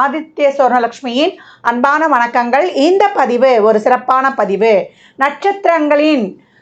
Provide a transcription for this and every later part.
ஆதித்ய சுவர்ணலக்ஷ்மியின் அன்பான வணக்கங்கள். இந்த பதிவு ஒரு சிறப்பான பதிவு. நட்சத்திரங்களின்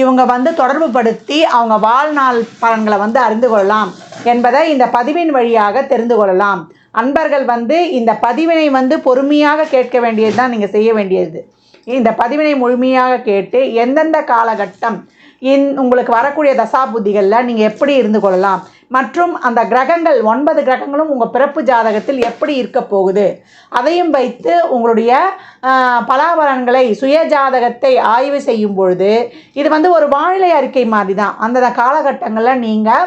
இவங்க வந்து தொடர்பு படுத்தி அவங்க வாழ்நாள் பலன்களை வந்து அறிந்து கொள்ளலாம் என்பதை இந்த பதிவின் வழியாக தெரிந்து கொள்ளலாம். அன்பர்கள் வந்து இந்த பதிவினை வந்து பொறுமையாக கேட்க வேண்டியது தான் நீங்கள் செய்ய வேண்டியது. இந்த பதிவினை முழுமையாக கேட்டு எந்தெந்த காலகட்டம் இன் உங்களுக்கு வரக்கூடிய தசாபுத்திகளில் நீங்கள் எப்படி இருந்து கொள்ளலாம்? மற்றும் அந்த கிரகங்கள் ஒன்பது கிரகங்களும் உங்கள் பிறப்பு ஜாதகத்தில் எப்படி இருக்க போகுது? அதையும் வைத்து உங்களுடைய ஆஹ், பலாபலன்களை சுய ஜாதகத்தை ஆய்வு செய்யும் பொழுது இது வந்து ஒரு வானிலை அறிக்கை மாதிரி தான் அந்தந்த காலகட்டங்களில் நீங்கள்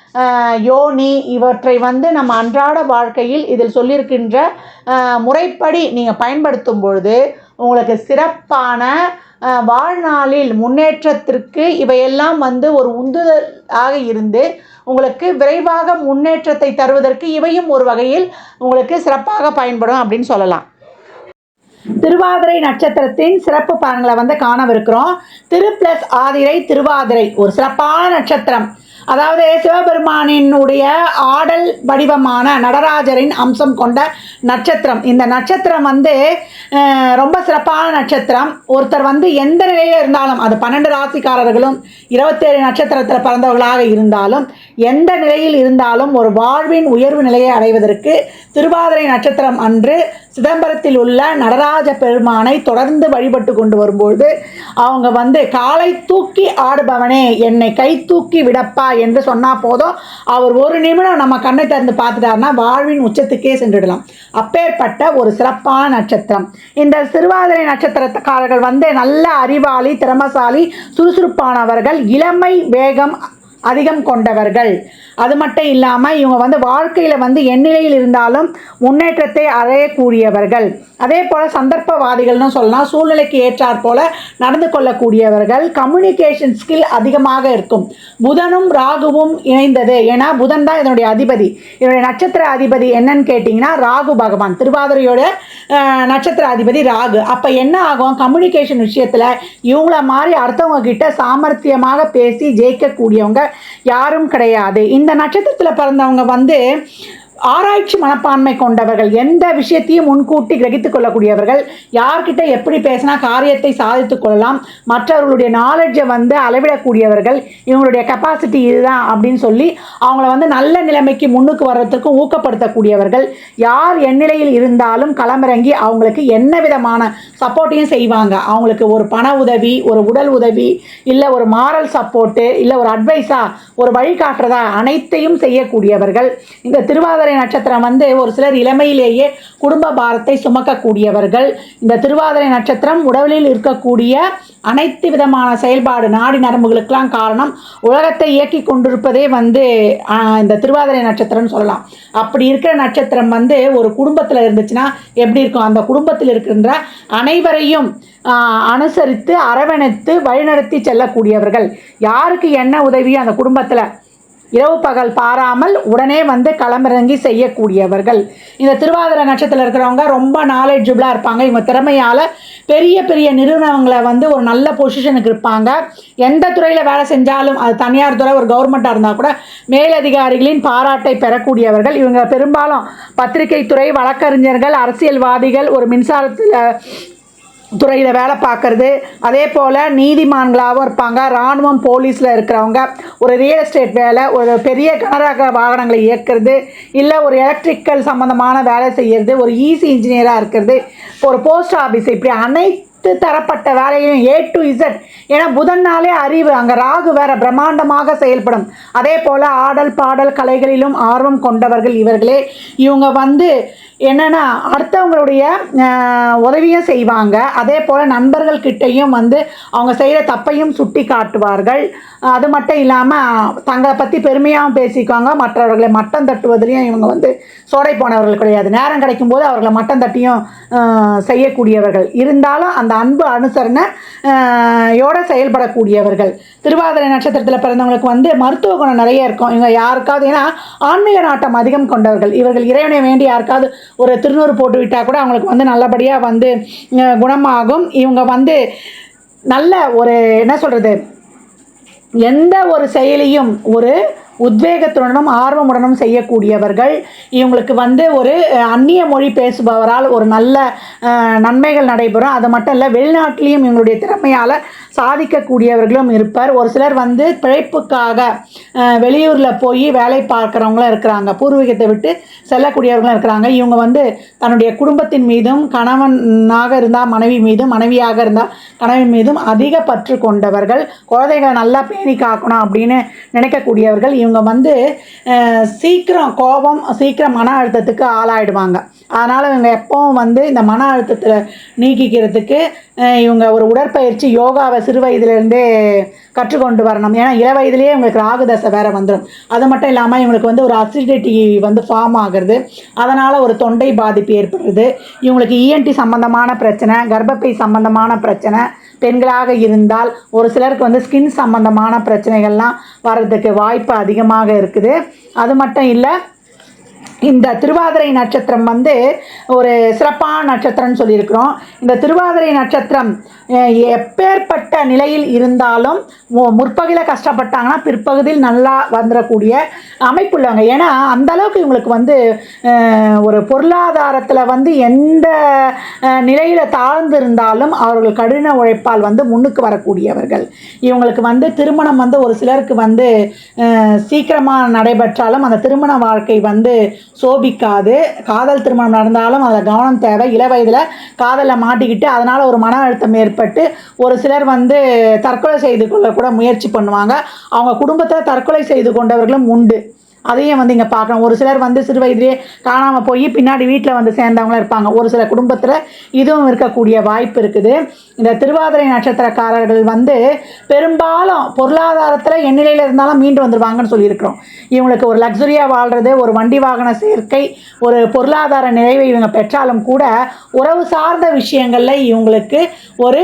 யோனி இவற்றை வந்து நம்ம அன்றாட வாழ்க்கையில் இதில் சொல்லியிருக்கின்ற முறைப்படி நீங்கள் பயன்படுத்தும் பொழுது உங்களுக்கு சிறப்பான வாழ்நாளில் முன்னேற்றத்திற்கு இவையெல்லாம் வந்து ஒரு உந்துதலாக இருந்து உங்களுக்கு விரைவாக முன்னேற்றத்தை தருவதற்கு இவையும் ஒரு வகையில் உங்களுக்கு சிறப்பாக பயன்படும் அப்படின்னு சொல்லலாம். திருவாதிரை நட்சத்திரத்தின் சிறப்பு பலன்களை வந்து காணவிருக்கிறோம். திரு பிளஸ் ஆதிரை திருவாதிரை ஒரு சிறப்பான நட்சத்திரம். அதாவது சிவபெருமானினுடைய ஆடல் வடிவமான நடராஜரின் அம்சம் கொண்ட நட்சத்திரம். இந்த நட்சத்திரம் வந்து ரொம்ப சிறப்பான நட்சத்திரம். ஒருத்தர் வந்து எந்த நிலையில் இருந்தாலும் அது பன்னெண்டு ராசிக்காரர்களும் இருபத்தேழு நட்சத்திரத்தில் பிறந்தவர்களாக இருந்தாலும் எந்த நிலையில் இருந்தாலும் ஒரு வாழ்வின் உயர்வு நிலையை அடைவதற்கு திருவாதிரை நட்சத்திரம் அன்று சிதம்பரத்தில் உள்ள நடராஜ பெருமானை தொடர்ந்து வழிபட்டு கொண்டு வரும்பொழுது அவங்க வந்து காலை தூக்கி ஆடுபவனே என்னை கை தூக்கி விடப்பா என்று சொன்னால் போதும் அவர் ஒரு நிமிடம் நம்ம கண்ணை திறந்து பார்த்துட்டாருன்னா வாழ்வின் உச்சத்துக்கே சென்றுடலாம். அப்பேற்பட்ட ஒரு சிறப்பான நட்சத்திரம். இந்த திருவாதிரை நட்சத்திரக்காரர்கள் வந்து நல்ல அறிவாளி திறமசாலி சுறுசுறுப்பானவர்கள் இளமை வேகம் அதிகம் கொண்டவர்கள். அது மட்டும் இல்லாமல் இவங்க வந்து வாழ்க்கையில் வந்து எந்நிலையில் இருந்தாலும் முன்னேற்றத்தை அடையக்கூடியவர்கள். அதே போல் சந்தர்ப்பவாதிகள்னு சொல்லலாம். சூழ்நிலைக்கு ஏற்றாற் போல் நடந்து கொள்ளக்கூடியவர்கள். கம்யூனிகேஷன் ஸ்கில் அதிகமாக இருக்கும். புதனும் ராகுவும் இணைந்தது. ஏன்னா புதன் தான் இதனுடைய அதிபதி. இதனுடைய நட்சத்திர அதிபதி என்னன்னு கேட்டிங்கன்னா ராகு பகவான். திருவாதிரையோட நட்சத்திர அதிபதி ராகு. அப்போ என்ன ஆகும்? கம்யூனிகேஷன் விஷயத்தில் இவங்கள மாதிரி அடுத்தவங்க கிட்ட சாமர்த்தியமாக பேசி ஜெயிக்கக்கூடியவங்க யாரும் கிடையாது. இந்த நட்சத்திரத்தில் பிறந்தவங்க வந்து ஆராய்ச்சி மனப்பான்மை கொண்டவர்கள் எந்த விஷயத்தையும் முன்கூட்டி கிரகித்துக் கொள்ளக்கூடியவர்கள் யார்கிட்ட எப்படி பேசினா காரியத்தை சாதித்துக் கொள்ளலாம் மற்றவர்களுடைய நாலேஜை வந்து அளவிடக்கூடியவர்கள் இவங்களுடைய கெப்பாசிட்டி இதுதான் அப்படின்னு சொல்லி அவங்கள வந்து நல்ல நிலைமைக்கு முன்னுக்கு வர்றதுக்கு ஊக்கப்படுத்தக்கூடியவர்கள். யார் எந்நிலையில் இருந்தாலும் களமிறங்கி அவங்களுக்கு என்ன விதமான சப்போர்ட்டையும் செய்வாங்க. அவங்களுக்கு ஒரு பண உதவி ஒரு உடல் உதவி இல்லை ஒரு மாரல் சப்போர்ட்டு இல்லை ஒரு அட்வைஸா ஒரு வழிகாட்டுறதா அனைத்தையும் செய்யக்கூடியவர்கள். இந்த திருவாதிரை நட்சத்திரம் வந்து ஒரு சிலர் இளமையிலேயே குடும்ப பாரத்தை சுமக்கக்கூடியவர்கள். இந்த திருவாதிரை நட்சத்திரம் உடலில் இருக்கக்கூடிய அனைத்து விதமான செயல்பாடு நாடி நரம்புகளுக்கெல்லாம் காரணம். உலகத்தை இயக்கி கொண்டிருப்பதே வந்து இந்த திருவாதிரை நட்சத்திரம்னு சொல்லலாம். அப்படி இருக்கிற நட்சத்திரம் வந்து ஒரு குடும்பத்தில் இருந்துச்சுன்னா எப்படி இருக்கும்? அந்த குடும்பத்தில் இருக்கின்ற அனைவரையும் அனுசரித்து அரவணைத்து வழிநடத்தி செல்லக்கூடியவர்கள். யாருக்கு என்ன உதவியோ அந்த குடும்பத்தில் இரவு பகல் பாராமல் உடனே வந்து களமிறங்கி செய்யக்கூடியவர்கள். இந்த திருவாதிரை நட்சத்திரத்தில் இருக்கிறவங்க ரொம்ப நாலேஜபிளாக இருப்பாங்க. இவங்க திறமையால் பெரிய பெரிய நிறுவனங்களை வந்து ஒரு நல்ல பொசிஷனுக்கு இருப்பாங்க. எந்த துறையில் வேலை செஞ்சாலும் அது தனியார் துறை ஒரு கவர்மெண்ட்டாக இருந்தால் கூட மேலதிகாரிகளின் பாராட்டை பெறக்கூடியவர்கள். இவங்க பெரும்பாலும் பத்திரிகை துறை வழக்கறிஞர்கள் அரசியல்வாதிகள் ஒரு மின்சாரத்தில் துறையில் வேலை பார்க்குறது. அதே போல் நீதிமான்களாகவும் இருப்பாங்க. இராணுவம் போலீஸில் இருக்கிறவங்க. ஒரு ரியல் எஸ்டேட் வேலை ஒரு பெரிய கனரக வாகனங்களை இயக்குறது இல்லை ஒரு எலக்ட்ரிக்கல் சம்மந்தமான வேலை செய்கிறது ஒரு ஈசி இன்ஜினியராக இருக்கிறது. ஒரு போஸ்ட் ஆஃபீஸ் இப்படி அனைத்து அனைத்து தரப்பட்ட வேலையும் ஏ டு இசட் ஏன்னா புதன்னாலே அறிவு. அங்கே ராகு வேற பிரம்மாண்டமாக செயல்படும். அதே போல் ஆடல் பாடல் கலைகளிலும் ஆர்வம் கொண்டவர்கள் இவர்களே. இவங்க வந்து என்னென்னா அடுத்தவங்களுடைய உதவியும் செய்வாங்க. அதே போல் நண்பர்கள் கிட்டேயும் வந்து அவங்க செய்கிற தப்பையும் சுட்டி காட்டுவார்கள். அது மட்டும் இல்லாமல் தங்களை பற்றி பெருமையாகவும் பேசிக்குவாங்க. மற்றவர்களை மட்டம் தட்டுவதிலையும் இவங்க வந்து சோடை போனவர்கள் கிடையாது. நேரம் கிடைக்கும்போது அவர்களை மட்டம் தட்டியும் செய்யக்கூடியவர்கள். இருந்தாலும் அந்த அன்பு அனுசரணை யோட செயல்படக்கூடியவர்கள். திருவாதிரை நட்சத்திரத்தில் பிறந்தவங்களுக்கு வந்து மருத்துவ குணம் நிறைய இருக்கும். இவங்க யாருக்காவது ஏன்னா ஆன்மீக நாட்டம் அதிகம் கொண்டவர்கள். இவர்கள் இறைவனை வேண்டி யாருக்காவது ஒரு திருநூறு போட்டு விட்டால் கூட அவங்களுக்கு வந்து நல்லபடியாக வந்து அஹ், குணமாகும். இவங்க வந்து நல்ல ஒரு என்ன சொல்கிறது எந்த ஒரு செயலையும் ஒரு உத்வேகத்துடனும் ஆர்வமுடனும் செய்யக்கூடியவர்கள். இவங்களுக்கு வந்து ஒரு அந்நிய மொழி பேசுபவரால் ஒரு நல்ல நன்மைகள் நடைபெறும். அது மட்டும் இல்லை வெளிநாட்டிலையும் இவங்களுடைய திறமையால் சாதிக்கக்கூடியவர்களும் இருப்பார். ஒரு சிலர் வந்து பிழைப்புக்காக வெளியூரில் போய் வேலை பார்க்குறவங்களும் இருக்கிறாங்க. பூர்வீகத்தை விட்டு செல்லக்கூடியவர்களும் இருக்கிறாங்க. இவங்க வந்து தன்னுடைய குடும்பத்தின் மீதும் கணவனாக இருந்தால் மனைவி மீதும் மனைவியாக இருந்தால் கணவன் மீதும் அதிக பற்று கொண்டவர்கள். குழந்தைகளை நல்லா பேணி காக்கணும் அப்படின்னு நினைக்கக்கூடியவர்கள் இவங்க வந்து சீக்கிரம் கோபம் சீக்கிரம் மன அழுத்தத்துக்கு ஆளாயிடுவாங்க. அதனால் இவங்க எப்பவும் வந்து இந்த மன அழுத்தத்தில் நீக்கிக்கிறதுக்கு இவங்க ஒரு உடற்பயிற்சி யோகாவை சிறு வயதிலிருந்தே கற்றுக்கொண்டு வரணும். ஏன்னா இள வயதிலேயே இவங்களுக்கு ராகு தசை வந்துடும் அது மட்டும் இல்லாமல் இவங்களுக்கு வந்து ஒரு அசிடிட்டி வந்து ஃபார்ம் ஆகுறது. அதனால் ஒரு தொண்டை பாதிப்பு ஏற்படுறது. இவங்களுக்கு இஎன்டி சம்மந்தமான பிரச்சனை கர்ப்பப்பை சம்மந்தமான பிரச்சனை பெண்களாக இருந்தால் ஒரு சிலருக்கு வந்து ஸ்கின் சம்மந்தமான பிரச்சனைகள்லாம் வர்றதுக்கு வாய்ப்பு அதிகமாக இருக்குது. அது மட்டும் இல்லை இந்த திருவாதிரை நட்சத்திரம் வந்து ஒரு சிறப்பான நட்சத்திரம்னு சொல்லியிருக்கிறோம். இந்த திருவாதிரை நட்சத்திரம் எப்பேற்பட்ட நிலையில் இருந்தாலும் மு- முற்பகுதியில் கஷ்டப்பட்டாங்கன்னா பிற்பகுதியில் நல்லா வந்துடக்கூடிய அமைப்புள்ளவங்க ஏன்னா அந்த அளவுக்கு இவங்களுக்கு வந்து ஒரு பொருளாதாரத்தில் வந்து எந்த நிலையில் தாழ்ந்து இருந்தாலும் அவர்கள் கடின உழைப்பால் வந்து முன்னுக்கு வரக்கூடியவர்கள். இவங்களுக்கு வந்து திருமணம் வந்து ஒரு சிலருக்கு வந்து சீக்கிரமாக நடைபெற்றாலும் அந்த திருமண வாழ்க்கை வந்து சோபிக்காது. காதல் திருமணம் நடந்தாலும் அதில் கவனம் தேவை. இள வயதில் காதலில் மாட்டிக்கிட்டு அதனால் ஒரு மன அழுத்தம் ஏற்பட்டு ஒரு சிலர் வந்து தற்கொலை செய்து கொள்ள கூட முயற்சி பண்ணுவாங்க. அவங்க குடும்பத்தில் தற்கொலை செய்து கொண்டவர்களும் உண்டு. அதையும் வந்து இங்கே பார்க்கணும். ஒரு சிலர் வந்து சிறு வயதிலே காணாமல் போய் பின்னாடி வீட்டில் வந்து சேர்ந்தவங்களும் இருப்பாங்க. ஒரு சில குடும்பத்தில் இதுவும் இருக்கக்கூடிய வாய்ப்பு இருக்குது. இந்த திருவாதிரை நட்சத்திரக்காரர்கள் வந்து பெரும்பாலும் பொருளாதாரத்தில் எண்ணிலையில் இருந்தாலும் மீண்டு வந்துடுவாங்கன்னு சொல்லியிருக்கிறோம். இவங்களுக்கு ஒரு லக்ஸுரியாக வாழ்கிறது ஒரு வண்டி வாகன சேர்க்கை ஒரு பொருளாதார நிறைவை இவங்க பெற்றாலும் கூட உறவு சார்ந்த விஷயங்களில் இவங்களுக்கு ஒரு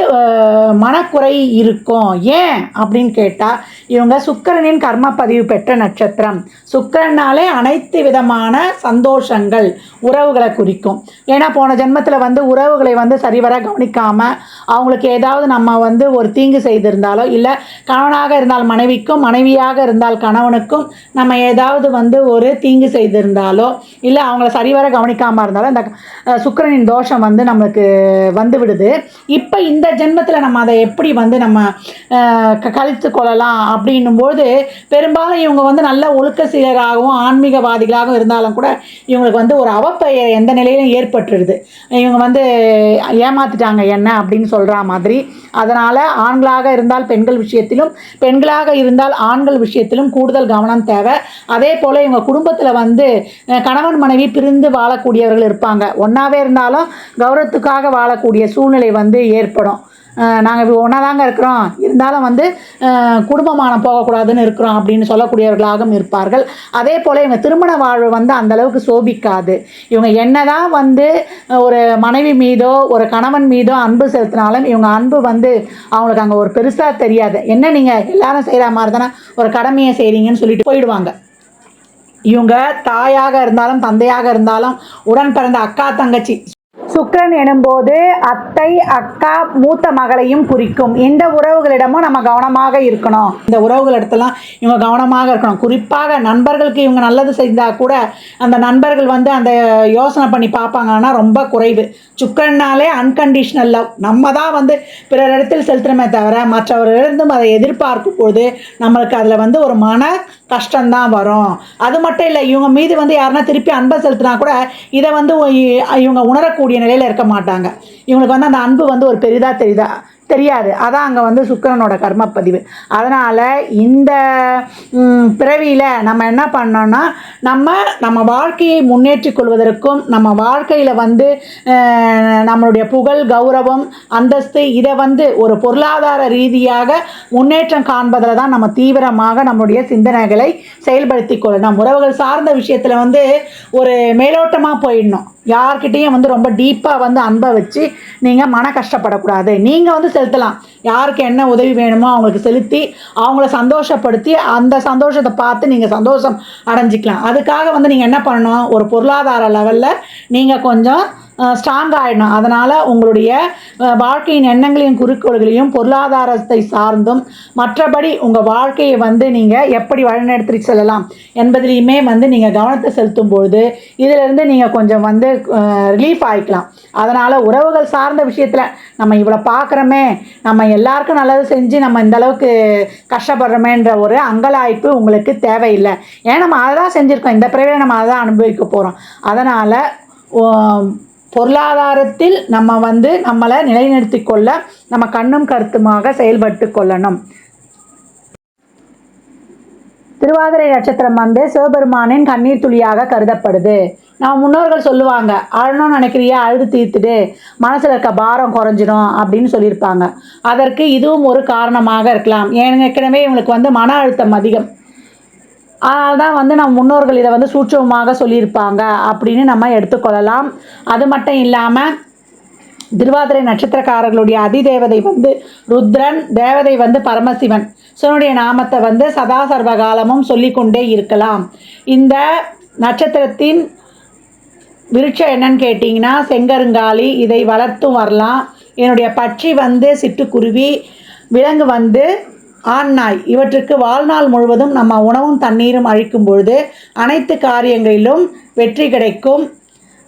மனக்குறை இருக்கும். ஏன்? அப்படின்னு கேட்டால் இவங்க சுக்கிரனின் கர்ம பதிவு பெற்ற நட்சத்திரம். சுக் சுக்கரனாலே அனைத்து விதமான சந்தோஷங்கள் உறவுகளை குறிக்கும். ஏன்னா போன ஜென்மத்தில் வந்து உறவுகளை வந்து சரிவர கவனிக்காமல் அவங்களுக்கு ஏதாவது நம்ம வந்து ஒரு தீங்கு செய்திருந்தாலோ இல்லை கணவனாக இருந்தால் மனைவிக்கும் மனைவியாக இருந்தால் கணவனுக்கும் நம்ம ஏதாவது வந்து ஒரு தீங்கு செய்திருந்தாலோ இல்லை அவங்கள சரிவர கவனிக்காமல் இருந்தாலும் அந்த சுக்கரனின் தோஷம் வந்து நம்மளுக்கு வந்து விடுது இப்போ இந்த ஜென்மத்தில் நம்ம அதை எப்படி வந்து நம்ம க- கழித்து கொள்ளலாம் அப்படின்னும்போது பெரும்பாலும் இவங்க வந்து நல்ல ஒழுக்க சீலராகவும் ஆன்மீகவாதிகளாகவும் இருந்தாலும் கூட இவங்களுக்கு வந்து ஒரு அவப்பெயர் எந்த நிலையிலும் ஏற்பட்டுருது. இவங்க வந்து ஏமாத்திட்டாங்க என்ன அப்படின்னு சொல்கிற மாதிரி. அதனால் ஆண்களாக இருந்தால் பெண்கள் விஷயத்திலும் பெண்களாக இருந்தால் ஆண்கள் விஷயத்திலும் கூடுதல் கவனம் தேவை. அதே போல் இவங்க குடும்பத்தில் வந்து கணவன் மனைவி பிரிந்து வாழக்கூடியவர்கள் இருப்பாங்க. ஒன்றாவே இருந்தாலும் கௌரவத்துக்காக வாழக்கூடிய சூழ்நிலை வந்து ஏற்படும். நாங்கள் ஒன்றா தாங்க இருக்கிறோம். இருந்தாலும் வந்து குடும்பமானம் போகக்கூடாதுன்னு இருக்கிறோம் அப்படின்னு சொல்லக்கூடியவர்களாகவும் இருப்பார்கள். அதே போல் இவங்க திருமண வாழ்வு வந்து அந்த அளவுக்கு சோபிக்காது. இவங்க என்னதான் வந்து ஒரு மனைவி மீதோ ஒரு கணவன் மீதோ அன்பு செலுத்தினாலும் இவங்க அன்பு வந்து அவங்களுக்கு அங்கே ஒரு பெருசாக தெரியாது. என்ன நீங்கள் எல்லாரும் செய்கிற மாதிரி தானே ஒரு கடமையை செய்கிறீங்கன்னு சொல்லிட்டு போயிடுவாங்க. இவங்க தாயாக இருந்தாலும் தந்தையாக இருந்தாலும் உடன் பிறந்த அக்கா தங்கச்சி சுக்கரன் எனும்போது அத்தை அக்கா மூத்த மகளையும் குறிக்கும். இந்த உறவுகளிடமும் நம்ம கவனமாக இருக்கணும். இந்த உறவுகளிடத்தெல்லாம் இவங்க கவனமாக இருக்கணும். குறிப்பாக நண்பர்களுக்கு இவங்க நல்லது செய்தால் கூட அந்த நண்பர்கள் வந்து அந்த யோசனை பண்ணி பார்ப்பாங்கன்னா ரொம்ப குறைவு. சுக்கரனாலே அன்கண்டிஷனல் லவ் நம்ம தான் வந்து பிறர் இடத்தில் செலுத்துகிறோமே தவிர மற்றவர்களிடம் அதை எதிர்பார்க்கும் பொழுது நம்மளுக்கு அதில் வந்து ஒரு மன கஷ்டம்தான் வரும். அது மட்டும் இல்லை இவங்க மீது வந்து யாருன்னா திருப்பி அன்பை செலுத்தினா கூட இதை வந்து இவங்க உணரக்கூடிய நிலையில் இருக்க மாட்டாங்க. இவங்களுக்கு வந்து அந்த அன்பு வந்து ஒரு பெரிதாக தெரியுதா தெரியாது. அதான் அங்கே வந்து சுக்கிரனோட கர்மப்பதிவு. அதனால் இந்த பிறவியில் நம்ம என்ன பண்ணோம்னா நம்ம நம்ம வாழ்க்கையை முன்னேற்றிக் கொள்வதற்கும் நம்ம வாழ்க்கையில் வந்து நம்மளுடைய புகழ் கௌரவம் அந்தஸ்து இதை வந்து ஒரு பொருளாதார ரீதியாக முன்னேற்றம் காண்பதில் தான் நம்ம தீவிரமாக நம்மளுடைய சிந்தனைகளை செயல்படுத்தி கொள்ளணும். உறவுகள் சார்ந்த விஷயத்தில் வந்து ஒரு மேலோட்டமாக போயிடணும். யார்கிட்டேயும் வந்து ரொம்ப டீப்பாக வந்து அன்பை வச்சு நீங்கள் மன கஷ்டப்படக்கூடாது. நீங்கள் வந்து செலுத்தலாம். யாருக்கு என்ன உதவி வேணுமோ அவங்களுக்கு செலுத்தி அவங்கள சந்தோஷப்படுத்தி அந்த சந்தோஷத்தை பார்த்து நீங்கள் சந்தோஷம் அடைஞ்சிக்கலாம். அதுக்காக வந்து நீங்கள் என்ன பண்ணணும்? ஒரு பொருளாதார லெவலில் நீங்கள் கொஞ்சம் ஸ்ட்ராங் ஆகிடணும் அதனால் உங்களுடைய வாழ்க்கையின் எண்ணங்களையும் குறிக்கோள்களையும் பொருளாதாரத்தை சார்ந்தும் மற்றபடி உங்கள் வாழ்க்கையை வந்து நீங்கள் எப்படி வழிநடத்தி செல்லலாம் என்பதிலையுமே வந்து நீங்கள் கவனத்தை செலுத்தும் பொழுது இதிலிருந்து நீங்கள் கொஞ்சம் வந்து ரிலீஃப் ஆகிக்கலாம் அதனால் உறவுகள் சார்ந்த விஷயத்தில் நம்ம இவ்வளோ பார்க்குறோமே நம்ம எல்லாருக்கும் நல்லது செஞ்சு நம்ம இந்த அளவுக்கு கஷ்டப்படுறோமேன்ற ஒரு அங்கலாய்ப்பு உங்களுக்கு தேவையில்லை. ஏன்னா நம்ம அதை தான் செஞ்சுருக்கோம். இந்த பிறவியை நம்ம அதை தான் அனுபவிக்க போகிறோம் அதனால் பொருளாதாரத்தில் நம்ம வந்து நம்மளை நிலைநிறுத்தி கொள்ள நம்ம கண்ணும் கருத்துமாக செயல்பட்டு கொள்ளணும். திருவாதிரை நட்சத்திரம் வந்து சிவபெருமானின் கண்ணீர் துளியாக கருதப்படுது. நம்ம முன்னோர்கள் சொல்லுவாங்க அழணும்னு நினைக்கிறியா அழுது தீர்த்துடு மனசில் இருக்க பாரம் குறைஞ்சிடும் அப்படின்னு சொல்லியிருப்பாங்க. அதற்கு இதுவும் ஒரு காரணமாக இருக்கலாம். ஏற்கனவே இவங்களுக்கு வந்து மன அழுத்தம் அதிகம். அதான் தான் வந்து நம்ம முன்னோர்கள் இதை வந்து சூட்சமாக சொல்லியிருப்பாங்க அப்படின்னு நம்ம எடுத்துக்கொள்ளலாம். அது மட்டும் இல்லாமல் திருவாதிரை நட்சத்திரக்காரர்களுடைய அதிதேவதை வந்து ருத்ரன் தேவதை வந்து பரமசிவன். சிவனுடைய நாமத்தை வந்து சதா சர்வ காலமும் சொல்லிக்கொண்டே இருக்கலாம். இந்த நட்சத்திரத்தின் விருட்சம் என்னன்னு கேட்டிங்கன்னா செங்கருங்காலி இதை வளர்த்தும் வரலாம். என்னுடைய பட்சி வந்து சிட்டுக்குருவி விலங்கு வந்து ஆண் நாய் இவற்றுக்கு வாழ்நாள் முழுவதும் நம்ம உணவும் தண்ணீரும் அழிக்கும் பொழுது அனைத்து காரியங்களிலும் வெற்றி கிடைக்கும்.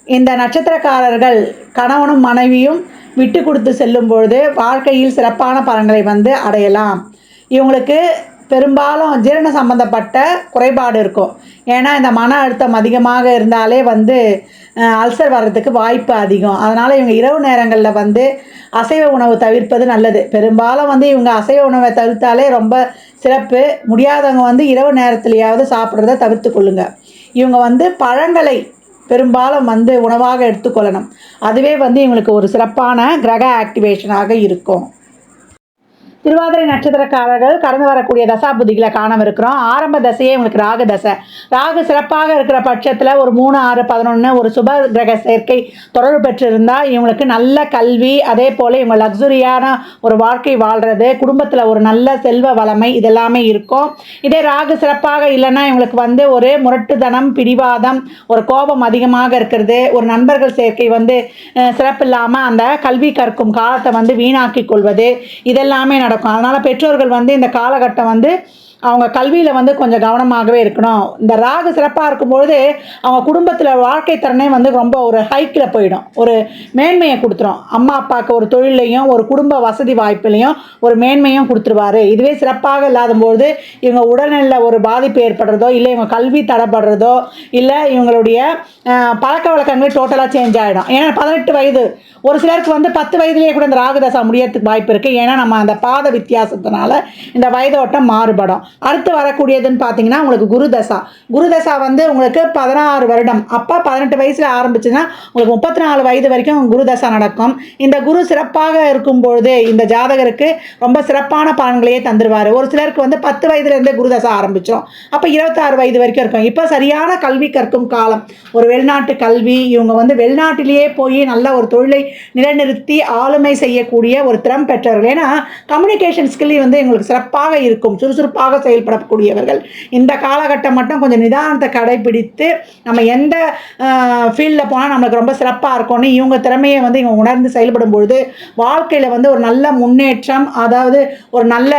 இந்த நட்சத்திரக்காரர்கள் கணவனும் மனைவியும் விட்டு கொடுத்து செல்லும் பொழுது வாழ்க்கையில் சிறப்பான பலன்களை வந்து அடையலாம். இவங்களுக்கு பெரும்பாலும் ஜீரண சம்பந்தப்பட்ட குறைபாடு இருக்கும். ஏன்னா இந்த மன அழுத்தம் அதிகமாக இருந்தாலே வந்து அல்சர் வர்றதுக்கு வாய்ப்பு அதிகம். அதனால் இவங்க இரவு நேரங்களில் வந்து அசைவ உணவு தவிர்ப்பது நல்லது. பெரும்பாலும் வந்து இவங்க அசைவ உணவை தவிர்த்தாலே ரொம்ப சிறப்பு. முடியாதவங்க வந்து இரவு நேரத்துலையாவது சாப்பிட்றத தவிர்த்து கொள்ளுங்க. இவங்க வந்து பழங்களை பெரும்பாலும் வந்து உணவாக எடுத்துக்கொள்ளணும் அதுவே வந்து இவங்களுக்கு ஒரு சிறப்பான கிரக ஆக்டிவேஷனாக இருக்கும். திருவாதிரை நட்சத்திரக்காரர்கள் கடந்து வரக்கூடிய தசாபுதிகளை காணவிருக்கிறோம் ஆரம்ப தசையே இவங்களுக்கு ராகு தசை. ராகு சிறப்பாக இருக்கிற பட்சத்தில் ஒரு மூணு ஆறு பதினொன்று ஒரு சுப கிரக சேர்க்கை தொடர்பு பெற்றிருந்தால் இவங்களுக்கு நல்ல கல்வி அதே போல் இவங்க லக்ஸுரியான ஒரு வாழ்க்கை வாழ்கிறது குடும்பத்தில் ஒரு நல்ல செல்வ வளமை இதெல்லாமே இருக்கும். இதே ராகு சிறப்பாக இல்லைன்னா இவங்களுக்கு வந்து ஒரு முரட்டுத்தனம் பிடிவாதம் ஒரு கோபம் அதிகமாக இருக்கிறது. ஒரு நண்பர்கள் சேர்க்கை வந்து அஹ், சிறப்பில்லாமல் அந்த கல்வி கற்கும் காலத்தை வந்து வீணாக்கி கொள்வது இதெல்லாமே நடக்கும். அதனால் பெற்றோர்கள் வந்து இந்த காலகட்டம் வந்து அவங்க கல்வியில் வந்து கொஞ்சம் கவனமாகவே இருக்கணும். இந்த ராகு சிறப்பாக இருக்கும்பொழுது அவங்க குடும்பத்தில் வாழ்க்கை திறனே வந்து ரொம்ப ஒரு ஹைக்கில் போயிடும். ஒரு மேன்மையை கொடுத்துரும். அம்மா அப்பாவுக்கு ஒரு தொழிலையும் ஒரு குடும்ப வசதி வாய்ப்புலையும் ஒரு மேன்மையும் கொடுத்துருவாரு. இதுவே சிறப்பாக இல்லாதபோது இவங்க உடல்நல ஒரு பாதிப்பு ஏற்படுறதோ இல்லை இவங்க கல்வி தடைப்படுறதோ இல்லை இவங்களுடைய பழக்க வழக்கங்கள் டோட்டலாக சேஞ்ச் ஆகிடும் ஏன்னா பதினெட்டு வயது ஒரு சிலருக்கு வந்து பத்து வயதுலேயே கூட இந்த ராகுதசா முடியறதுக்கு வாய்ப்பு இருக்குது ஏன்னா நம்ம அந்த பாத வித்தியாசத்தினால இந்த வயதோட்டம் மாறுபடும். அடுத்து வரக்கூடியதுன்னு பார்த்தீங்கன்னா உங்களுக்கு குருதசா. குருதசா வந்து உங்களுக்கு பதினாறு வருடம். அப்போ பதினெட்டு வயசில் ஆரம்பிச்சுன்னா உங்களுக்கு முப்பத்தி நாலு வயது வரைக்கும் குருதசா நடக்கும். இந்த குரு சிறப்பாக இருக்கும்பொழுது இந்த ஜாதகருக்கு ரொம்ப சிறப்பான பலன்களையே தந்துடுவார் ஒரு சிலருக்கு வந்து பத்து வயதுலேருந்தே குருதசா ஆரம்பிச்சிடும் அப்போ இருபத்தாறு வயது வரைக்கும் இருக்கும். இப்போ சரியான கல்வி கற்கும் காலம். ஒரு வெளிநாட்டு கல்வி இவங்க வந்து வெளிநாட்டிலேயே போய் நல்ல ஒரு தொழிலை நிலைநிறுத்தி ஆளுமை செய்யக்கூடிய ஒரு திறம் பெற்றவர்கள் ஏன்னா கம்யூனிகேஷன் ஸ்கில் வந்து எங்களுக்கு சிறப்பாக இருக்கும். சுறுசுறுப்பாக செயல்படக்கூடியவர்கள். இந்த காலகட்டம் மட்டும் கொஞ்சம் நிதானத்தை கடைபிடித்து நம்ம எந்த ஃபீல்டில் போனால் நம்மளுக்கு ரொம்ப சிறப்பாக இருக்கும்னு இவங்க திறமையை வந்து இவங்க உணர்ந்து செயல்படும் பொழுது வாழ்க்கையில் வந்து ஒரு நல்ல முன்னேற்றம் அதாவது ஒரு நல்ல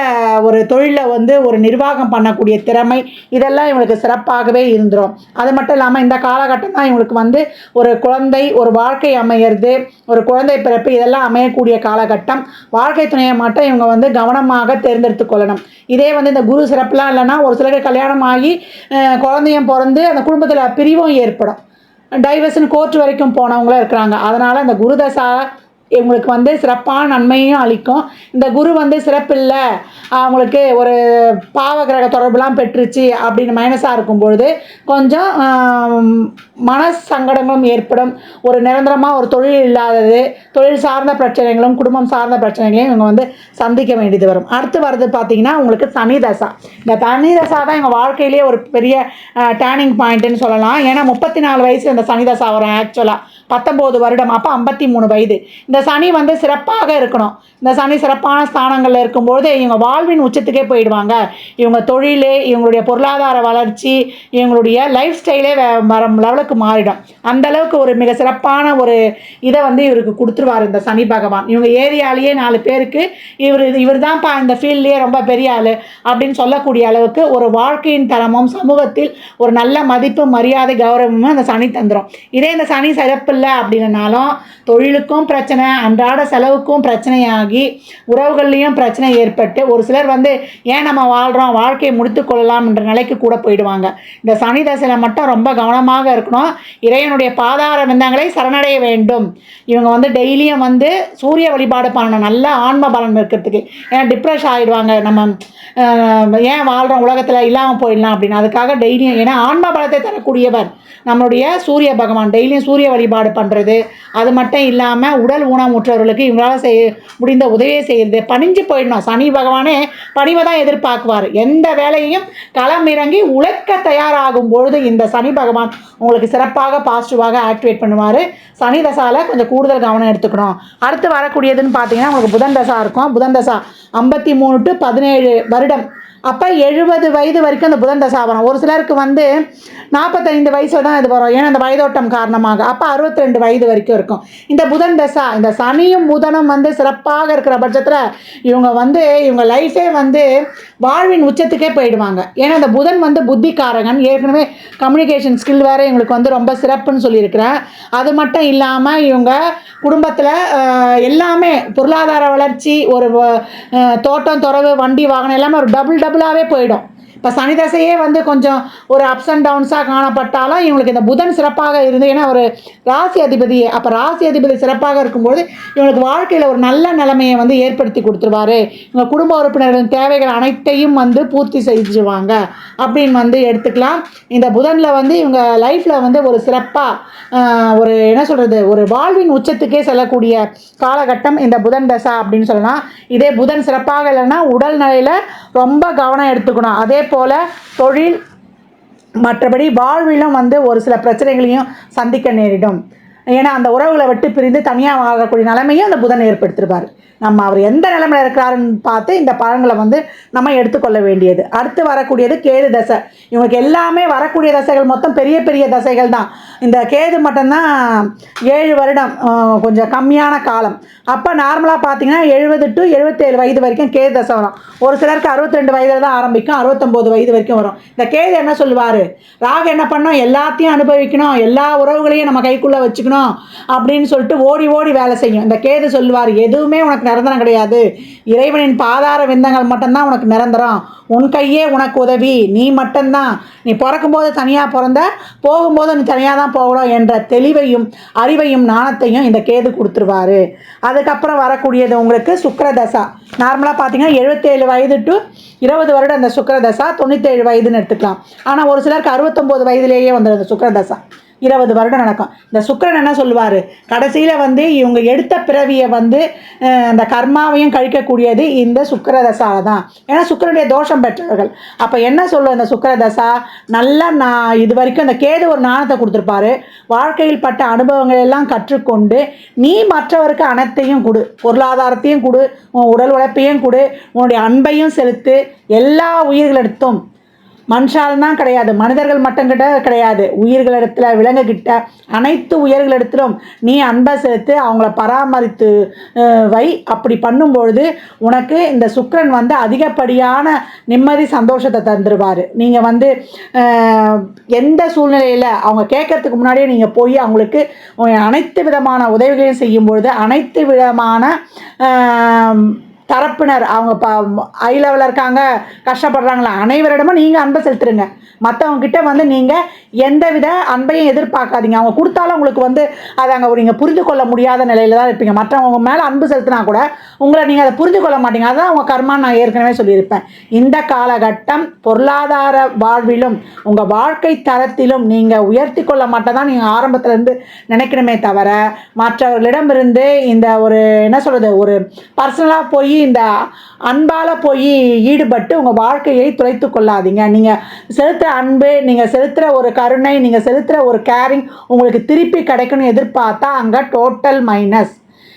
ஒரு தொழிலில் வந்து ஒரு நிர்வாகம் பண்ணக்கூடிய திறமை இதெல்லாம் இவங்களுக்கு சிறப்பாகவே இருந்துரும். அது மட்டும் இல்லாமல் இந்த காலகட்டம் தான் இவங்களுக்கு வந்து ஒரு குழந்தை ஒரு வாழ்க்கை அமையிறது ஒரு குழந்தை பிறப்பு இதெல்லாம் அமையக்கூடிய காலகட்டம். வாழ்க்கை துணையை மட்டும் இவங்க வந்து கவனமாக தேர்ந்தெடுத்து கொள்ளணும். இதே வந்து இந்த குரு சிறப்புலாம் இல்லைன்னா ஒரு சிலருக்கு கல்யாணம் ஆகி குழந்தையும் பிறந்து அந்த குடும்பத்தில் பிரிவும் ஏற்படும். டைவர்ஸ்னு கோர்ட் வரைக்கும் போனவங்களும் இருக்கிறாங்க. அதனால் இந்த குருதசா இவங்களுக்கு வந்து சிறப்பான நன்மையும் அளிக்கும். இந்த குரு வந்து சிறப்பில்லை அவங்களுக்கு ஒரு பாவகிரக தொடர்புலாம் பெற்றுச்சு அப்படின்னு மைனஸாக இருக்கும் பொழுது கொஞ்சம் மன சங்கடங்களும் ஏற்படும். ஒரு நிரந்தரமாக ஒரு தொழில் இல்லாதது தொழில் சார்ந்த பிரச்சனைகளும் குடும்பம் சார்ந்த பிரச்சனைகளையும் இவங்க வந்து சந்திக்க வேண்டியது வரும். அடுத்து வர்றது பார்த்திங்கன்னா உங்களுக்கு சனி தசா. இந்த சனி தசா தான் எங்கள் வாழ்க்கையிலேயே ஒரு பெரிய டேர்னிங் பாயிண்ட்டுன்னு சொல்லலாம். ஏன்னா முப்பத்தி நாலு வயசு இந்த சனி தசா வரும் ஆக்சுவலாக பத்தொம்போது வருடம் அப்போ ஐம்பத்தி மூணு வயது. இந்த சனி வந்து சிறப்பாக இருக்கணும். இந்த சனி சிறப்பான ஸ்தானங்களில் இருக்கும்போது இவங்க வாழ்வின் உச்சத்துக்கே போயிடுவாங்க. இவங்க தொழில் இவங்களுடைய பொருளாதார வளர்ச்சி இவங்களுடைய லைஃப் ஸ்டைலே வர லெவலுக்கு மாறிடும். அந்தளவுக்கு ஒரு மிக சிறப்பான ஒரு இதை வந்து இவருக்கு கொடுத்துருவார் இந்த சனி பகவான். இவங்க ஏரியாலேயே நாலு பேருக்கு இவர் இவர் தான்ப்பா இந்த ஃபீல்ட்லேயே ரொம்ப பெரிய ஆள் அப்படின்னு சொல்லக்கூடிய அளவுக்கு ஒரு வாழ்க்கையின் தரமும் சமூகத்தில் ஒரு நல்ல மதிப்பு மரியாதை கௌரவமும் அந்த சனி தந்துடும் இதே இந்த சனி சிறப்பு இல்லை அப்படின்னாலும் தொழிலுக்கும் பிரச்சனை அன்றாட செலவுக்கும் பிரச்சனையாகி உறவுகள்லேயும் பிரச்சனை ஏற்பட்டு ஒரு சிலர் வந்து ஏன் நம்ம வாழ்கிறோம் வாழ்க்கையை முடித்து கொள்ளலாம் என்ற நிலைக்கு கூட போயிடுவாங்க. இந்த சனி தசையில் மட்டும் ரொம்ப கவனமாக இருக்கணும். இறைவனுடைய பாதார விந்தங்களை சரணடைய வேண்டும். இவங்க வந்து டெய்லியும் வந்து சூரிய வழிபாடு பண்ணணும். நல்ல ஆன்ம பலன் இருக்கிறதுக்கு. ஏன்னா டிப்ரெஷ் ஆகிடுவாங்க நம்ம ஏன் வாழ்கிறோம் உலகத்தில் இல்லாமல் போயிடலாம் அப்படின்னு. அதுக்காக டெய்லியும் ஏன்னா ஆன்ம பலத்தை தரக்கூடியவர் நம்மளுடைய சூரிய பகவான். டெய்லியும் சூரிய வழிபாடு பண்ணுறது அது மட்டும் இல்லாமல் உடல் ஊனமுற்றவர்களுக்கு இவங்களால் செய்ய முடிந்த உதவியை செய்கிறது பணிஞ்சு போயிடணும். சனி பகவானே பணிவை தான் எதிர்பார்க்குவார். எந்த வேலையையும் களமிறங்கி உழைக்க தயாராகும் பொழுது இந்த சனி பகவான் உங்களுக்கு சிறப்பாக பாசிட்டிவாக ஆக்டிவேட் பண்ணுவார். சனி தசாவில் கொஞ்சம் கூடுதல் கவனம் எடுத்துக்கணும். அடுத்து வரக்கூடியதுன்னு பார்த்தீங்கன்னா உங்களுக்கு புதன் தசா இருக்கும். புதன் தசா ஐம்பத்தி மூணு டு பதினேழு வருடம் அப்போ எழுபது வயது வரைக்கும் அந்த புதன் தசா வரும் ஒரு சிலருக்கு வந்து நாற்பத்தைந்து வயசில் தான் இது வரும். ஏன்னா அந்த வயதோட்டம் காரணமாக. அப்போ அறுபத்தி ரெண்டு வயது வரைக்கும் இருக்கும். இந்த புதன் தசா இந்த சனியும் புதனும் வந்து சிறப்பாக இருக்கிற பட்சத்தில் இவங்க வந்து இவங்க லைஃபே வந்து வாழ்வின் உச்சத்துக்கே போயிடுவாங்க. ஏன்னா அந்த புதன் வந்து புத்திக்காரகன். ஏற்கனவே கம்யூனிகேஷன் ஸ்கில் வேறு இவங்களுக்கு வந்து ரொம்ப சிறப்புன்னு சொல்லியிருக்கிறேன் அது மட்டும் இல்லாமல் இவங்க குடும்பத்தில் எல்லாமே பொருளாதார வளர்ச்சி ஒரு தோட்டம் துறவு வண்டி வாகனம் எல்லாமே ஒரு டபுள் டபுளாகவே போயிடும். இப்போ சனி தசையே வந்து கொஞ்சம் ஒரு அப்ஸ் அண்ட் டவுன்ஸாக காணப்பட்டாலும் இவங்களுக்கு இந்த புதன் சிறப்பாக இருந்து ஏன்னா ஒரு ராசி அதிபதி அப்போ ராசி அதிபதி சிறப்பாக இருக்கும்போது இவங்களுக்கு வாழ்க்கையில் ஒரு நல்ல நிலைமையை வந்து ஏற்படுத்தி கொடுத்துருவாரு. இவங்க குடும்ப உறுப்பினர்களின் தேவைகள் அனைத்தையும் வந்து பூர்த்தி செஞ்சுவாங்க அப்படின்னு வந்து எடுத்துக்கலாம். இந்த புதனில் வந்து இவங்க லைஃப்பில் வந்து ஒரு சிறப்பாக ஒரு என்ன சொல்கிறது ஒரு வாழ்வின் உச்சத்துக்கே செல்லக்கூடிய காலகட்டம் இந்த புதன் தசா அப்படின்னு சொல்லலாம். இதே புதன் சிறப்பாக இல்லைன்னா உடல் நிலையில் ரொம்ப கவனம் எடுத்துக்கணும். அதே போல் தொழில் மற்றபடி வாழ்விலும் வந்து ஒரு சில பிரச்சனைகளையும் சந்திக்க நேரிடும். ஏன்னா அந்த உறவுகளை விட்டு பிரிந்து தனியாக வாழக்கூடிய நிலைமையும் அந்த புதன் ஏற்படுத்திருப்பார். நம்ம அவர் எந்த நிலைமையில் இருக்கிறாருன்னு பார்த்து இந்த பழங்களை வந்து நம்ம எடுத்துக்கொள்ள வேண்டியது. அடுத்து வரக்கூடியது கேது தசை. இவங்களுக்கு எல்லாமே வரக்கூடிய தசைகள் மொத்தம் பெரிய பெரிய தசைகள் தான். இந்த கேது மட்டும்தான் ஏழு வருடம் கொஞ்சம் கம்மியான காலம். அப்போ நார்மலாக பார்த்தீங்கன்னா எழுபது டு எழுபத்தேழு வயது வரைக்கும் கேது தசை வரும். ஒரு சிலருக்கு அறுபத்தி ரெண்டு வயதில் தான் ஆரம்பிக்கும் அறுபத்தொம்போது வயது வரைக்கும் வரும். இந்த கேது என்ன சொல்லுவார்? ராகு என்ன பண்ணோம்? எல்லாத்தையும் அனுபவிக்கணும். எல்லா உறவுகளையும் நம்ம கைக்குள்ளே வச்சுக்கணும். அப்படின்னு சொல்லிட்டு ஓடி ஓடி வேலை செய்யும். இந்த கேது சொல்லுவார் எதுவுமே உனக்கு நிரந்தரம் கிடையாது. இறைவனின் பாதார விந்தங்கள் மட்டும்தான் உனக்கு நிரந்தரம். உன் கையே உனக்கு உதவி. நீ மட்டும்தான். நீ பிறக்கும்போது தனியாக பிறந்த போகும்போது நீ தனியாக தான் போகணும் என்ற தெளிவையும் அறிவையும் நாணத்தையும் இந்த கேது கொடுத்துருவாரு. அதுக்கப்புறம் வரக்கூடியது உங்களுக்கு சுக்கரதசா. நார்மலாக பார்த்தீங்கன்னா எழுபத்தேழு வயது டு இருபது வருடம் அந்த சுக்கரதசா. தொண்ணூற்றேழு வயதுன்னு எடுத்துக்கலாம். ஆனால் ஒரு சிலருக்கு அறுபத்தொம்போது வயதிலேயே வந்துடும் அந்த சுக்கரதசா. இருபது வருடம் நடக்கும். இந்த சுக்கரன் என்ன சொல்லுவார்? கடைசியில் வந்து இவங்க எடுத்த பிறவியை வந்து அந்த கர்மாவையும் கழிக்கக்கூடியது இந்த சுக்கிரதசால தான் ஏன்னா சுக்கரனுடைய தோஷம் பெற்றவர்கள். அப்போ என்ன சொல்லும் இந்த சுக்கிரதசா? நல்லா நான் இது வரைக்கும் அந்த கேது ஒரு நாணத்தை கொடுத்துருப்பாரு. வாழ்க்கையில் பட்ட அனுபவங்கள் எல்லாம் கற்றுக்கொண்டு நீ மற்றவருக்கு அனைத்தையும் கொடு. பொருளாதாரத்தையும் கொடு. உன் உடல் உழைப்பையும் கொடு. உன்னுடைய அன்பையும் செலுத்து. எல்லா உயிர்களிடத்தும். மனுஷால் தான் கிடையாது. மனிதர்கள் மட்டும் கிட்ட கிடையாது. உயிர்களிடத்தில் விலங்குகிட்ட அனைத்து உயிர்களிடத்திலும் நீ அன்பை செலுத்து அவங்கள பராமரித்து வை. அப்படி பண்ணும்பொழுது உனக்கு இந்த சுக்கரன் வந்து அதிகப்படியான நிம்மதி சந்தோஷத்தை தந்துடுவார் நீங்கள் வந்து எந்த சூழ்நிலையில் அவங்க கேட்கறதுக்கு முன்னாடியே நீங்கள் போய் அவங்களுக்கு அனைத்து விதமான உதவிகளையும் செய்யும்பொழுது அனைத்து விதமான தரப்பினர் அவங்க ப ஹை லெவலில் இருக்காங்க கஷ்டப்படுறாங்களா அனைவரிடமும் நீங்கள் அன்பை செலுத்துருங்க மற்றவங்கக்கிட்ட வந்து நீங்கள் எந்தவித அன்பையும் எதிர்பார்க்காதீங்க. அவங்க கொடுத்தாலும் உங்களுக்கு வந்து அதை அங்கே நீங்கள் புரிந்து கொள்ள முடியாத நிலையில் தான் இருப்பீங்க. மற்றவங்க மேலே அன்பு செலுத்தினா கூட உங்களை நீங்கள் அதை புரிந்து கொள்ள மாட்டீங்க. அதான் உங்கள் கர்மா நான் ஏற்கனவே சொல்லியிருப்பேன். இந்த காலகட்டம் பொருளாதார வாழ்விலும் உங்கள் வாழ்க்கை தரத்திலும் நீங்கள் உயர்த்தி கொள்ள மாட்டதான் நீங்கள் ஆரம்பத்துலேருந்து நினைக்கணுமே தவிர மற்றவர்களிடமிருந்து இந்த ஒரு என்ன சொல்கிறது ஒரு பர்சனலாக போய் இந்த அன்பால் போய் ஈடுபட்டு உங்கள் வாழ்க்கையை துளைத்து கொள்ளாதீங்க. நீங்கள் செலுத்துகிற அன்பு நீங்கள் செலுத்துகிற ஒரு கருணை நீங்கள் செலுத்துகிற ஒரு கேரிங் உங்களுக்கு திருப்பி கிடைக்கணும்னு எதிர்பார்த்தா அங்கே டோட்டல் மைனஸ்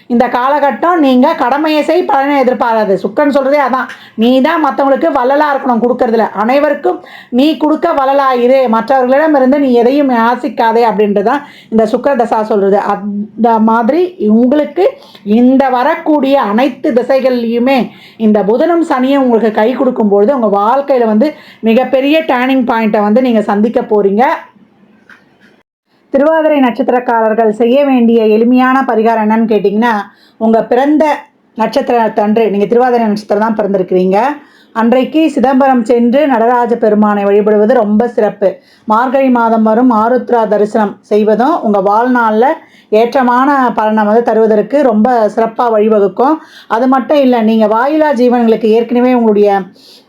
இந்த காலகட்டம் நீங்கள் கடமையை செய் பலனை எதிர்பாராது. சுக்கன் சொல்கிறதே அதான். நீ தான் மற்றவங்களுக்கு வள்ளலாக இருக்கணும் கொடுக்கறதுல. அனைவருக்கும் நீ கொடுக்க வள்ளலாயிரு. மற்றவர்களிடமிருந்து நீ எதையும் ஆசிக்காதே அப்படின்றது தான் இந்த சுக்கர தசா சொல்கிறது அந்த மாதிரி உங்களுக்கு இந்த வரக்கூடிய அனைத்து திசைகள்லையுமே இந்த புதனும் சனியும் உங்களுக்கு கை கொடுக்கும்பொழுது உங்கள் வாழ்க்கையில் வந்து மிகப்பெரிய டேர்னிங் பாயிண்ட்டை வந்து நீங்கள் சந்திக்க போகிறீங்க திருவாதிரை நட்சத்திரக்காரர்கள் செய்ய வேண்டிய எளிமையான பரிகாரம் என்னன்னு கேட்டிங்கன்னா உங்கள் பிறந்த நட்சத்திரத்தன்று நீங்கள் திருவாதிரை நட்சத்திரம் தான் பிறந்திருக்கிறீங்க. அன்றைக்கு சிதம்பரம் சென்று நடராஜ பெருமானை வழிபடுவது ரொம்ப சிறப்பு. மார்கழி மாதம் வரும் ஆருத்ரா தரிசனம் செய்வதும் உங்கள் வாழ்நாளில் ஏற்றமான பலனை வந்து தருவதற்கு ரொம்ப சிறப்பாக வழிவகுக்கும். அது மட்டும் இல்லை நீங்கள் வாயிலா ஜீவன்களுக்கு ஏற்கனவே உங்களுடைய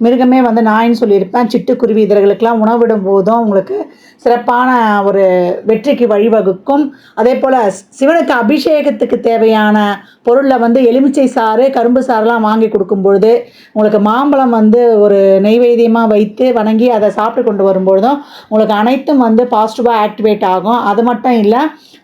மிருகமே வந்து நாயின்னு சொல்லியிருப்பேன். சிட்டுக்குருவி இதர்களுக்கெல்லாம் உணவிடும் போதும் உங்களுக்கு சிறப்பான ஒரு வெற்றிக்கு வழிவகுக்கும். அதே போல் சிவனுக்கு அபிஷேகத்துக்கு தேவையான பொருளில் வந்து எலுமிச்சை சாறு கரும்பு சாறுலாம் வாங்கி கொடுக்கும் பொழுது உங்களுக்கு மாம்பழம் வந்து ஒரு நெய்வேத்தியமாக வைத்து வணங்கி அதை சாப்பிட்டு கொண்டு வரும்பொழுதும் உங்களுக்கு அனைத்தும் வந்து பாசிட்டிவாக ஆக்டிவேட் ஆகும். அது மட்டும் இல்லை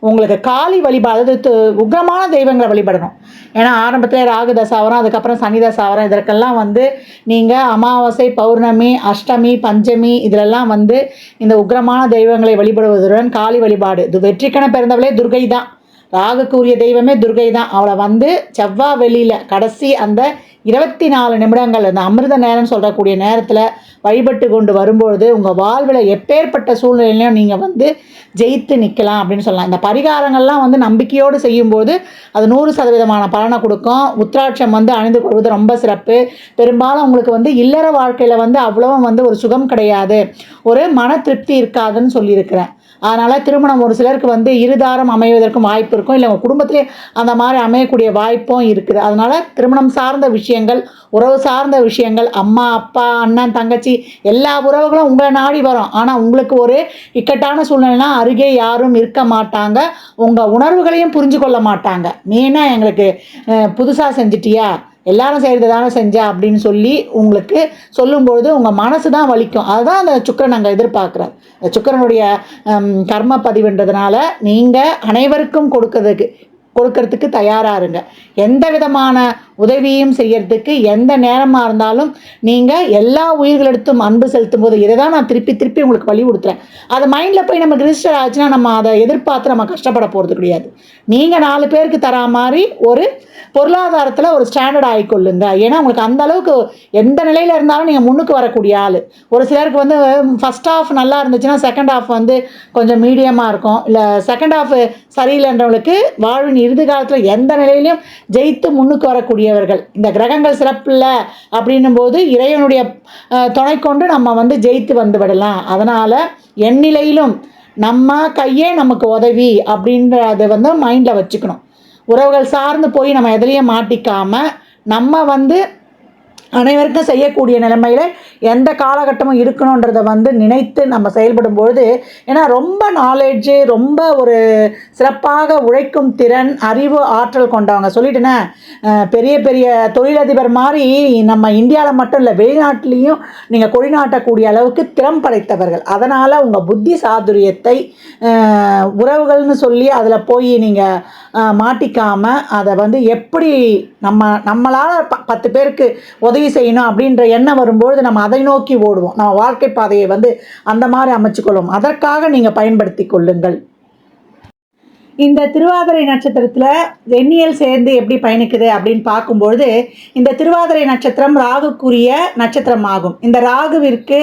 உங்களுக்கு காளி வழிபாடு அதாவது உக்ரமான தெய்வங்களை வழிபடணும். ஏன்னா ஆரம்பத்தில் ராகு தசாவரம் அதுக்கப்புறம் சனி தசாவரம் இதற்கெல்லாம் வந்து நீங்கள் அமாவாசை பௌர்ணமி அஷ்டமி பஞ்சமி இதிலெல்லாம் வந்து இந்த உக்ரமான தெய்வங்களை வழிபடுவதுடன் காளி வழிபாடு. இது வெற்றிக்கண பிறந்தவளே துர்கை தான் ராகுக்குரிய தெய்வமே துர்கை தான் அவளை வந்து செவ்வாய் வெளியில் கடைசி அந்த இருபத்தி நாலு நிமிடங்கள் அந்த அமிர்த நேரம் சொல்லக்கூடிய நேரத்தில் வழிபட்டு கொண்டு வரும்பொழுது உங்கள் வாழ்வில் எப்பேற்பட்ட சூழ்நிலையிலையும் நீங்கள் வந்து ஜெயித்து நிற்கலாம் அப்படின்னு சொல்லலாம். இந்த பரிகாரங்கள்லாம் வந்து நம்பிக்கையோடு செய்யும்போது அது நூறு சதவீதமான பலனை கொடுக்கும். உத்ராட்சம் வந்து அணிந்து கொள்வது ரொம்ப சிறப்பு. பெரும்பாலும் உங்களுக்கு வந்து இல்லற வாழ்க்கையில் வந்து அவ்வளவும் வந்து ஒரு சுகம் கிடையாது. ஒரு மன திருப்தி இருக்காதுன்னு சொல்லியிருக்கிறேன். அதனால் திருமணம் ஒரு சிலருக்கு வந்து இருதாரம் அமைவதற்கும் வாய்ப்பு இருக்கும். இல்லை உங்கள் குடும்பத்திலே அந்த மாதிரி அமையக்கூடிய வாய்ப்பும் இருக்குது. அதனால் திருமணம் சார்ந்த விஷயங்கள் உறவு சார்ந்த விஷயங்கள் அம்மா அப்பா அண்ணன் தங்கச்சி எல்லா உறவுகளும் உங்களை நாடி வரும். ஆனால் உங்களுக்கு ஒரு இக்கட்டான சூழ்நிலைனா அருகே யாரும் இருக்க மாட்டாங்க. உங்கள் உணர்வுகளையும் புரிஞ்சு கொள்ள மாட்டாங்க. நீ என்ன எங்களுக்கு புதுசாக செஞ்சிட்டியா? எல்லாரும் செய்கிறது தானே செஞ்சேன் அப்படின்னு சொல்லி உங்களுக்கு சொல்லும்பொழுது உங்கள் மனசு தான் வலிக்கும். அதுதான் அந்த சுக்கரன் அங்கே எதிர்பார்க்குறார். அந்த சுக்கரனுடைய கர்ம பதிவுன்றதுனால நீங்கள் அனைவருக்கும் கொடுக்கறதுக்கு கொடுக்கறதுக்கு தயாராக இருங்க. எந்த விதமான உதவியும் செய்யறதுக்கு எந்த நேரமாக இருந்தாலும் நீங்கள் எல்லா உயிர்களிடத்தும் அன்பு செலுத்தும் போது இதை தான் நான் திருப்பி திருப்பி உங்களுக்கு வலியுறுத்துறேன் அது மைண்டில் போய் நமக்கு ரிஜிஸ்டர் ஆச்சுன்னா நம்ம அதை எதிர்பார்த்து நம்ம கஷ்டப்பட போகிறது கிடையாது. நீங்கள் நாலு பேருக்கு தரா மாதிரி ஒரு பொருளாதாரத்தில் ஒரு ஸ்டாண்டர்ட் ஆகிக்கொள்ளுங்க ஏன்னா உங்களுக்கு அந்த அளவுக்கு எந்த நிலையில் இருந்தாலும் நீங்கள் முன்னுக்கு வரக்கூடிய ஆள். ஒரு சிலருக்கு வந்து ஃபஸ்ட் ஹாஃப் நல்லா இருந்துச்சுன்னா செகண்ட் ஹாஃப் வந்து கொஞ்சம் மீடியமாக இருக்கும். இல்லை செகண்ட் ஹாஃப் சரியில்லைன்றவங்களுக்கு வாழ்வின் இறுதி காலத்தில் எந்த நிலையிலையும் ஜெயித்து முன்னுக்கு வரக்கூடியவர்கள். இந்த கிரகங்கள் சிறப்பில்ல அப்படின்னும் போது இறைவனுடைய துணை கொண்டு நம்ம வந்து ஜெயித்து வந்து விடலாம். அதனால் எந்நிலையிலும் நம்ம கையே நமக்கு உதவி அப்படின்றத வந்து மைண்டில் வச்சுக்கணும். உறவுகள் சார்ந்து போய் நம்ம எதுலேயும் மாட்டிக்காமல் நம்ம வந்து அனைவருக்கும் செய்யக்கூடிய நிலைமையில் எந்த காலகட்டமும் இருக்கணுன்றதை வந்து நினைத்து நம்ம செயல்படும் பொழுது ஏன்னா ரொம்ப நாலேஜு ரொம்ப ஒரு சிறப்பாக உழைக்கும் திறன் அறிவு ஆற்றல் கொண்டவங்க. சொல்லிட்டேனே பெரிய பெரிய தொழிலதிபர் மாதிரி நம்ம இந்தியாவில் மட்டும் இல்லை வெளிநாட்டிலையும் நீங்கள் கொடிநாட்டக்கூடிய அளவுக்கு திறம் படைத்தவர்கள். அதனால் உங்கள் புத்தி சாதுரியத்தை உறவுகள்னு சொல்லி அதில் போய் நீங்கள் மாட்டிக்காமல் அதை வந்து எப்படி நம்ம நம்மளால் ப பத்து பேருக்கு உதவி செய்யணும் அப்படின்ற எண்ணம் வரும்பொழுது நம்ம அதை நோக்கி ஓடுவோம். நம்ம வாழ்க்கை பாதையை வந்து அந்த மாதிரி அமைச்சுக்கொள்வோம். அதற்காக நீங்கள் பயன்படுத்தி கொள்ளுங்கள். இந்த திருவாதிரை நட்சத்திரத்தில் எண்ணியல் சேர்ந்து எப்படி பயணிக்குது அப்படின்னு பார்க்கும்பொழுது இந்த திருவாதிரை நட்சத்திரம் ராகுக்குரிய நட்சத்திரம் ஆகும் இந்த ராகுவிற்கு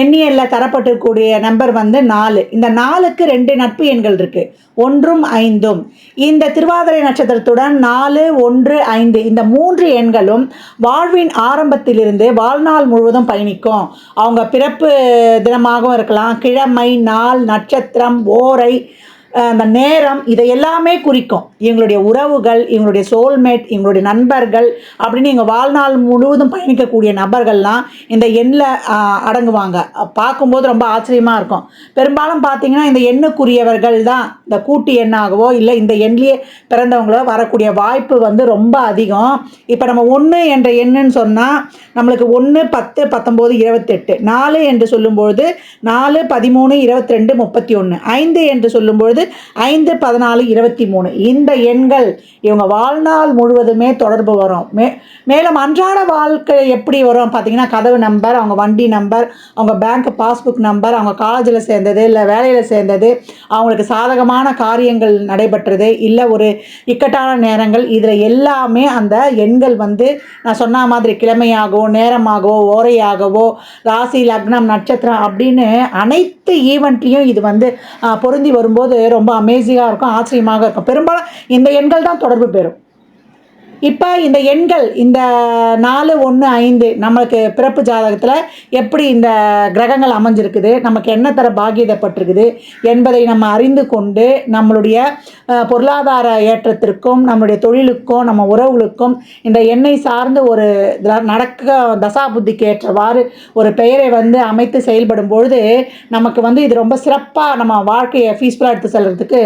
எண்ணியலில் தரப்பட்டிருக்கக்கூடிய நம்பர் வந்து நாலு. இந்த நாலுக்கு ரெண்டு நட்பு எண்கள் இருக்குது ஒன்றும் ஐந்தும். இந்த திருவாதிரை நட்சத்திரத்துடன் நாலு ஒன்று ஐந்து இந்த மூன்று எண்களும் வாழ்வின் ஆரம்பத்திலிருந்து வாழ்நாள் முழுவதும் பயணிக்கும். அவங்க பிறப்பு தினமாகவும் இருக்கலாம். கிழமை நாள் நட்சத்திரம் ஓரை அந்த நேரம் இதை எல்லாமே குறிக்கும். இவங்களுடைய உறவுகள் இவங்களுடைய சோல்மேட் இவங்களுடைய நண்பர்கள் அப்படின்னு இவங்க வாழ்நாள் முழுவதும் பயணிக்கக்கூடிய நபர்கள்லாம் இந்த எண்ணில் அடங்குவாங்க. பார்க்கும்போது ரொம்ப ஆச்சரியமாக இருக்கும். பெரும்பாலும் பார்த்தீங்கன்னா இந்த எண்ணுக்குரியவர்கள் தான் இந்த கூட்டு எண்ணாகவோ இல்லை இந்த எண்ணிலேயே பிறந்தவங்களோ வரக்கூடிய வாய்ப்பு வந்து ரொம்ப அதிகம். இப்போ நம்ம ஒன்று என்ற எண்ணுன்னு சொன்னால் நம்மளுக்கு ஒன்று பத்து பத்தொம்போது இருபத்தெட்டு. நாலு என்று சொல்லும்பொழுது நாலு பதிமூணு இருபத்தி ரெண்டு முப்பத்தி ஒன்று ஐந்து என்று சொல்லும்பொழுது ஐந்து பதினாலு இருபத்தி மூணு. இந்த எண்கள் இவங்க வாழ்நாள் முழுவதுமே தொடர்பு வரும். மே மேலும் அன்றாட வாழ்க்கை எப்படி வரும்? பார்த்தீங்கன்னா கதவு நம்பர் அவங்க வண்டி நம்பர் அவங்க பேங்க் பாஸ்புக் நம்பர் அவங்க காலேஜில் சேர்ந்தது இல்லை வேலையில் சேர்ந்தது அவங்களுக்கு சாதகமான காரியங்கள் நடைபெற்றது இல்லை ஒரு இக்கட்டான நேரங்கள் இதில் எல்லாமே அந்த எண்கள் வந்து நான் சொன்ன மாதிரி கிழமையாகவோ நேரமாகவோ ஓரையாகவோ ராசி லக்னம் நட்சத்திரம் அப்படின்னு அனைத்து ஈவெண்ட்லேயும் இது வந்து பொருந்தி வரும்போது ரொம்ப அமேசிங்காக இருக்கும் ஆச்சரியமாக இருக்கும். பெரும்பாலும் இந்த எண்கள் தான் தொடர்பு பெறும். இப்போ இந்த எண்கள் இந்த நாலு ஒன்று ஐந்து நம்மளுக்கு பிறப்பு ஜாதகத்தில் எப்படி இந்த கிரகங்கள் அமைஞ்சிருக்குது நமக்கு என்ன தர பாகியதப்பட்டிருக்குது என்பதை நம்ம அறிந்து கொண்டு நம்மளுடைய பொருளாதார ஏற்றத்திற்கும் நம்மளுடைய தொழிலுக்கும் நம்ம உறவுகளுக்கும் இந்த எண்ணெய் சார்ந்து ஒரு த- நடக்க தசாபுத்திக்கு ஏற்றவாறு ஒரு பெயரை வந்து அமைத்து செயல்படும் பொழுது நமக்கு வந்து இது ரொம்ப சிறப்பாக நம்ம வாழ்க்கையை பீஸ்ஃபுல்லாக எடுத்து செல்கிறதுக்கு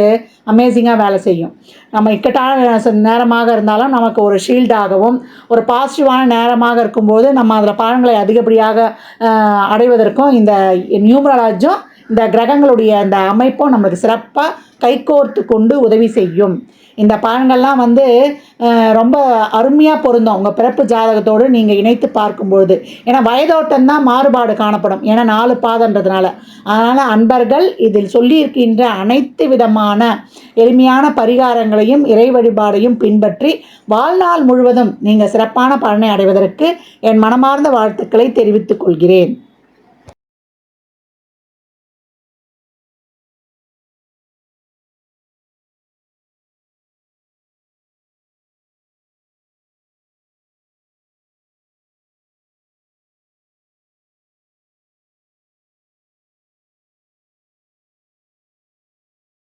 அமேசிங்காக வேலை செய்யும். நம்ம இக்கட்டான நேரமாக இருந்தாலும் நமக்கு ஒரு ஷீல்டாகவும் ஒரு பாசிட்டிவான நேரமாக இருக்கும்போது நம்ம அதில் பலன்களை அதிகப்படியாக அடைவதற்கும் இந்த நியூமராலஜும் இந்த கிரகங்களுடைய அந்த அமைப்பும் நம்மளுக்கு சிறப்பாக கைகோர்த்து கொண்டு உதவி செய்யும். இந்த பலன்கள்லாம் வந்து ரொம்ப அருமையாக பொருந்தும். உங்கள் பிறப்பு ஜாதகத்தோடு நீங்கள் இணைத்து பார்க்கும்பொழுது. ஏன்னா வயதோட்டம் தான் மாறுபாடு காணப்படும். ஏன்னா நாலு பாதன்றதுனால அதனால் அன்பர்கள் இதில் சொல்லியிருக்கின்ற அனைத்து விதமான எளிமையான பரிகாரங்களையும் இறை வழிபாடையும் பின்பற்றி வாழ்நாள் முழுவதும் நீங்கள் சிறப்பான பலனை அடைவதற்கு என் மனமார்ந்த வாழ்த்துக்களை தெரிவித்துக் கொள்கிறேன்.